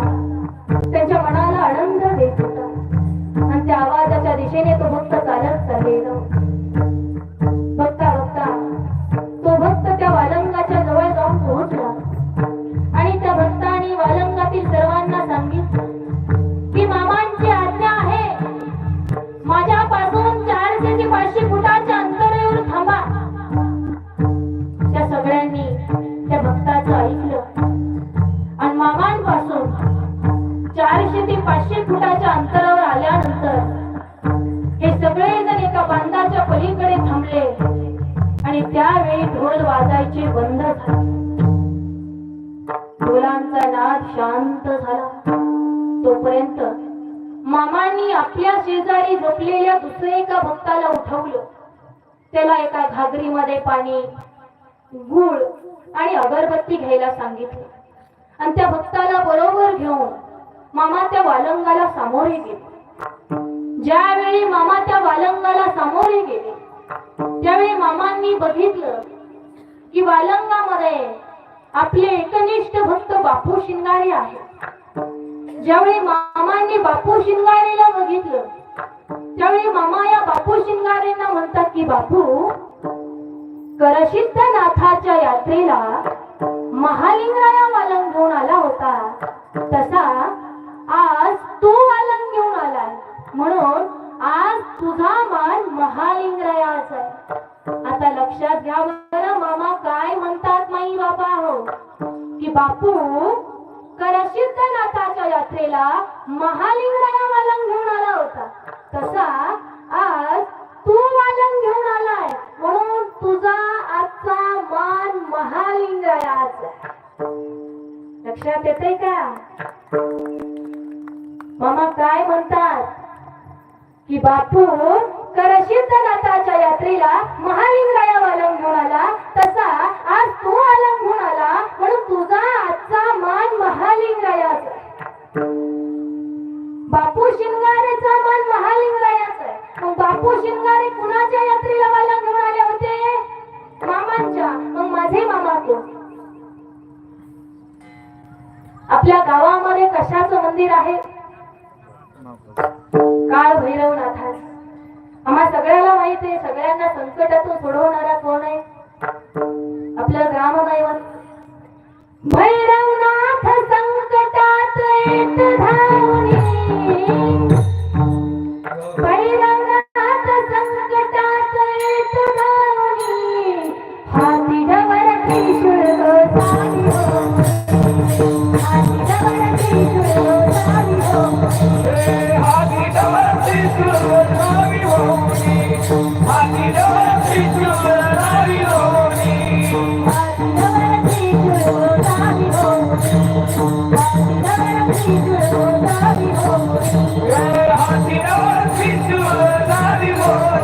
Thank you. चारशे ते पाचशे फुटाच्या अंतरावर आल्यानंतर हे सगळेजण एका बांधाच्या पलीकडे थांबले आणि त्यावेळी ढोल वाजायचे बंद झाले. ढोलांचा नाद शांत झाला. तोपर्यंत मामांनी आपल्या शेजारी झोपलेल्या दुसऱ्या एका भक्ताला उठवलं. त्याला एका घागरीमध्ये पाणी गुळ आणि अगरबत्ती घ्यायला सांगितलं. आणि त्या भक्ताला बरोबर घेऊन मामा त्या वालंगाला सामोरे गेले. ज्यावेळी मामा त्या वालंगाला सामोरे गेले त्यावेळी मामांनी बघितलं की वालंगामध्ये आपले एकनिष्ठ भक्त बापू शिंगारे आहे ज्यावेळी मामांनी बापू शिंगारेला बघितलं त्यावेळी मामा या बापू शिंगारेंना म्हणतात की बापू करसिद्ध नाथाच्या यात्रेला महालिंगराया वालंग घेऊन आला आज तुझा मान महालिंगरायाचा आहे. आता लक्षात घ्या बरं मामा काय म्हणतात माई बाबा हो? की बापू करशिद्ध नाथाच्या यात्रेला? महालिंगराया वालन घेऊन आला होता. तसा आज तू वालन घेऊन आलाय. म्हणून तुझा आजचा मान महालिंगरायाचा लक्षात येते का? मामा काय म्हणतात? की बापू करसिद्ध नाथाच्या यात्रेला महालिंगराया वालंग घेऊन आला. तसा आज तू वालंग घेऊन आला. म्हणून तुझा आजचा मान महालिंगरायाचा बापू शिंगारेचा मान महालिंगरायाचा आहे. मग बापू शिंगारे कुणाच्या यात्रेला वालंग घेऊन आले होते? मामांच्या. मग माझे मामा कोण? आपल्या गावामध्ये कशाचं मंदिर आहे? काळ भैरवनाथास आम्हा सगळ्याला माहीत आहे सगळ्यांना संकटातून सोडवणारा कोण आहे?